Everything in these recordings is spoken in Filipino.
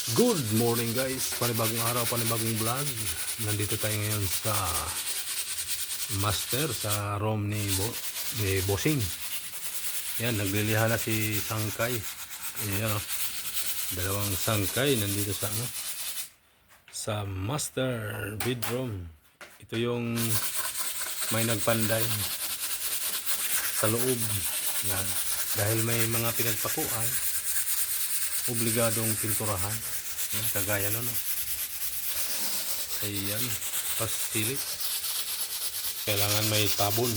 Good morning guys, panibagong araw, panibagong vlog. Nandito tayo ngayon sa master sa room ni, Bo, ni Bossing. Yan, nagliliha na si Sangkay. Yan oh. Dalawang Sangkay nandito sa ano sa master bedroom. Ito yung may nagpanday sa loob. Yan. Dahil may mga pinagpakuan, obligadong pinturahan. Yan, kagaya nun. No? Ayan, pastilik. Kailangan may tabon.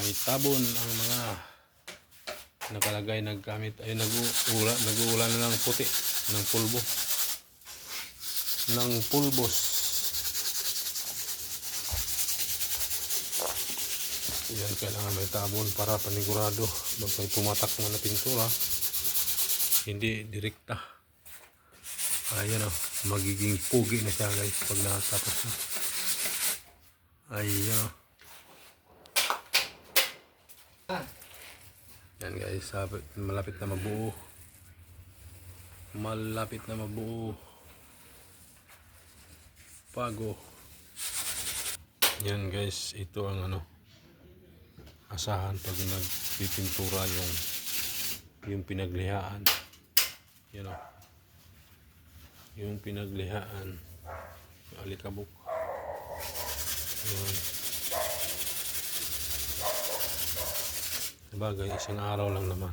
May tabon ang mga nakalagay naggamit ay nag-uula nag-uula na ng puti ng pulbo ng pulbos yan kailangan may tabon para panigurado pag may pumatak na na pintura hindi direkta. Ayan o magiging pugi na siya guys pag natapos na. Ayan o yan guys malapit na mabuo. Malapit na mabuo. Pago. Yan guys ito ang ano asahan pag nagpipintura yung yung pinaglihaan yan yung pinaglihaan alikabok. Yan sabagay isang araw lang naman.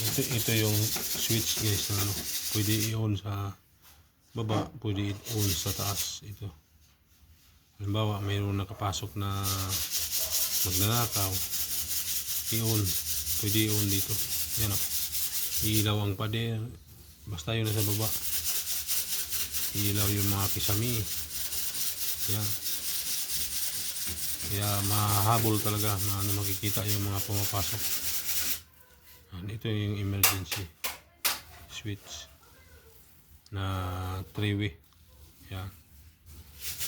Ito, ito yung switch guys na ano. Pwede i-on sa baba pwede i-on sa taas ito. Halimbawa mayroon nakapasok na magnanakaw i-on. Pwede i-on dito. Yan o. Ilaw ang pader basta yun nasa baba. Ilaw yung mga kisami. Yan. Kaya mahabol talaga na ano makikita yung mga pumapasok. Yan, ito yung emergency switch na three-way. Yan.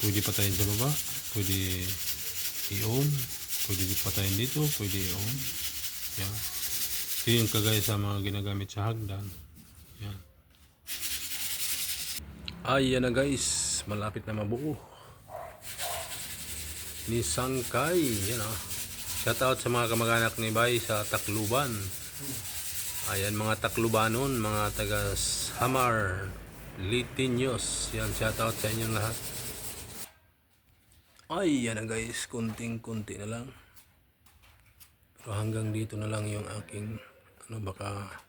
Pwede patayin sa baba. Pwede i-on pwede patayin dito pwede i-on yan. Ito yung kagaya sa mga ginagamit sa hagdan. Yan. Ay yan na guys. Malapit na mabuo. Ni Sangkay yan ah shout out sa mga kamag-anak ni Bay sa Tacluban ayan mga Taclubanon mga taga Samar Litinyos yan shout out sa inyong lahat ay yan na guys. Kunting kunti na lang. Pero hanggang dito na lang yung aking ano baka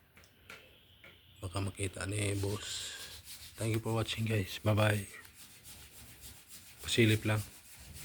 baka makita ni boss. Thank you for watching guys. Bye bye pasilip lang